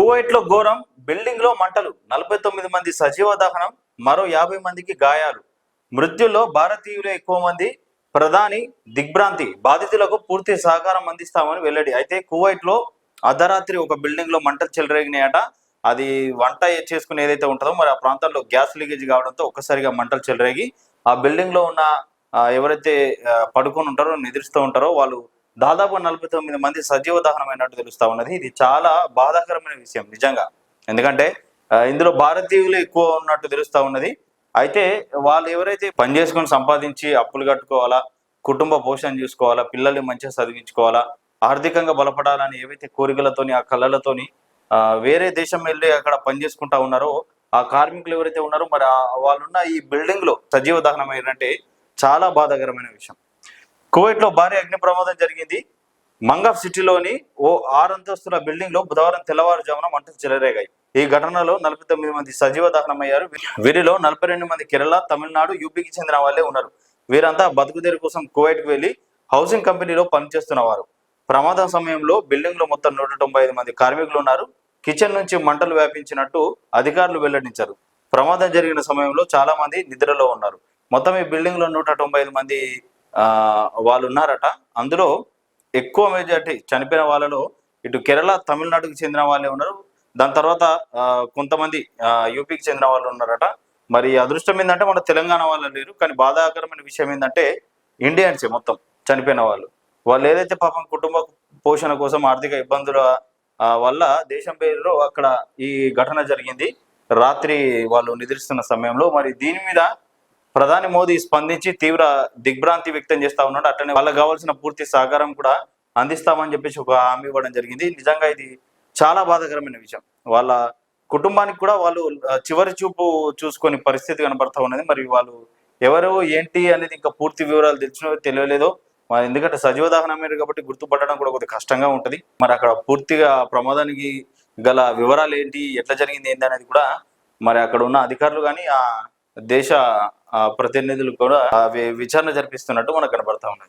కువైట్లో ఘోరం బిల్డింగ్లో మంటలు నలభై తొమ్మిది మంది సజీవ దహనం మరో యాభై మందికి గాయాలు. మృత్యుల్లో భారతీయులే ఎక్కువ మంది ప్రధాని దిగ్భ్రాంతి బాధితులకు పూర్తి సహకారం అందిస్తామని వెల్లడి. అయితే కువైట్లో అర్ధరాత్రి ఒక బిల్డింగ్లో మంటలు చెలరేగినాయట. అది వంట చేసుకుని ఏదైతే ఉంటుందో మరి ఆ ప్రాంతాల్లో గ్యాస్ లీకేజ్ కావడంతో ఒక్కసారిగా మంటలు చెలరేగి ఆ బిల్డింగ్లో ఉన్న ఎవరైతే పడుకొని ఉంటారో నిద్రిస్తూ ఉంటారో వాళ్ళు దాదాపు నలభై తొమ్మిది మంది సజీవ దహనమైనట్టు తెలుస్తా ఉన్నది. ఇది చాలా బాధాకరమైన విషయం నిజంగా. ఎందుకంటే ఇందులో భారతీయులు ఎక్కువ ఉన్నట్టు తెలుస్తా ఉన్నది. అయితే వాళ్ళు ఎవరైతే పని చేసుకొని సంపాదించి అప్పులు కట్టుకోవాలా కుటుంబ పోషణ చూసుకోవాలా పిల్లల్ని మంచిగా చదివించుకోవాలా ఆర్థికంగా బలపడాలని ఏవైతే కోరికలతోని ఆ కళలతోని వేరే దేశం వెళ్ళి అక్కడ పని చేసుకుంటా ఉన్నారో ఆ కార్మికులు ఎవరైతే ఉన్నారో మరి వాళ్ళున్న ఈ బిల్డింగ్లో సజీవ దహనం ఏంటంటే చాలా బాధాకరమైన విషయం. కువైట్లో భారీ అగ్ని ప్రమాదం జరిగింది. మంగఫ్ సిటీలోని ఓ ఆరు అంతస్తుల బిల్డింగ్లో బుధవారం తెల్లవారుజామున మంటలు చెలరేగాయి. ఈ ఘటనలో నలభై తొమ్మిది మంది సజీవ దహనమయ్యారు. వీరిలో నలభై రెండు మంది కేరళ తమిళనాడు యూపీకి చెందిన వాళ్ళే ఉన్నారు. వీరంతా బతుకుదేరు కోసం కువైట్కి వెళ్ళి హౌసింగ్ కంపెనీలో పనిచేస్తున్నవారు ప్రమాదం సమయంలో బిల్డింగ్లో మొత్తం నూట తొంభై ఐదు మంది కార్మికులు ఉన్నారు. కిచెన్ నుంచి మంటలు వ్యాపించినట్టు అధికారులు వెల్లడించారు. ప్రమాదం జరిగిన సమయంలో చాలా మంది నిద్రలో ఉన్నారు. మొత్తం ఈ బిల్డింగ్లో నూట తొంభై ఐదు మంది వాళ్ళు ఉన్నారట అందులో ఎక్కువ మెజార్టీ చనిపోయిన వాళ్ళలో ఇటు కేరళ తమిళనాడుకి చెందిన వాళ్ళే ఉన్నారు. దాని తర్వాత కొంతమంది యూపీకి చెందిన వాళ్ళు ఉన్నారట. మరి అదృష్టం ఏంటంటే మన తెలంగాణ వాళ్ళు లేరు. కానీ బాధాకరమైన విషయం ఏంటంటే ఇండియన్సే మొత్తం చనిపోయిన వాళ్ళు. వాళ్ళు ఏదైతే పాపం కుటుంబ పోషణ కోసం ఆర్థిక ఇబ్బందుల వల్ల దేశం పేరులో అక్కడ ఈ ఘటన జరిగింది. రాత్రి వాళ్ళు నిద్రిస్తున్న సమయంలో. మరి దీని మీద ప్రధాని మోదీ స్పందించి తీవ్ర దిగ్భ్రాంతి వ్యక్తం చేస్తా ఉన్నాడు. అట్లనే వాళ్ళకి కావాల్సిన పూర్తి సహకారం కూడా అందిస్తామని చెప్పేసి ఒక హామీ ఇవ్వడం జరిగింది. నిజంగా ఇది చాలా బాధాకరమైన విషయం. వాళ్ళ కుటుంబానికి కూడా వాళ్ళు చివరి చూపు చూసుకొని పరిస్థితి కనబడతా ఉన్నది. మరి వాళ్ళు ఎవరు ఏంటి అనేది ఇంకా పూర్తి వివరాలు తెలిసిన తెలియలేదు. మరి ఎందుకంటే సజీవ దహనం మీరు కాబట్టి గుర్తుపట్టడం కూడా కొద్దిగా కష్టంగా ఉంటుంది. మరి అక్కడ పూర్తిగా ప్రమాదానికి గల వివరాలు ఏంటి ఎట్లా జరిగింది ఏంటి అనేది కూడా మరి అక్కడ ఉన్న అధికారులు కానీ ఆ దేశ ప్రతినిధులు కూడా విచారణ జరిపిస్తున్నట్టు మనకు కనబడతా ఉన్నది.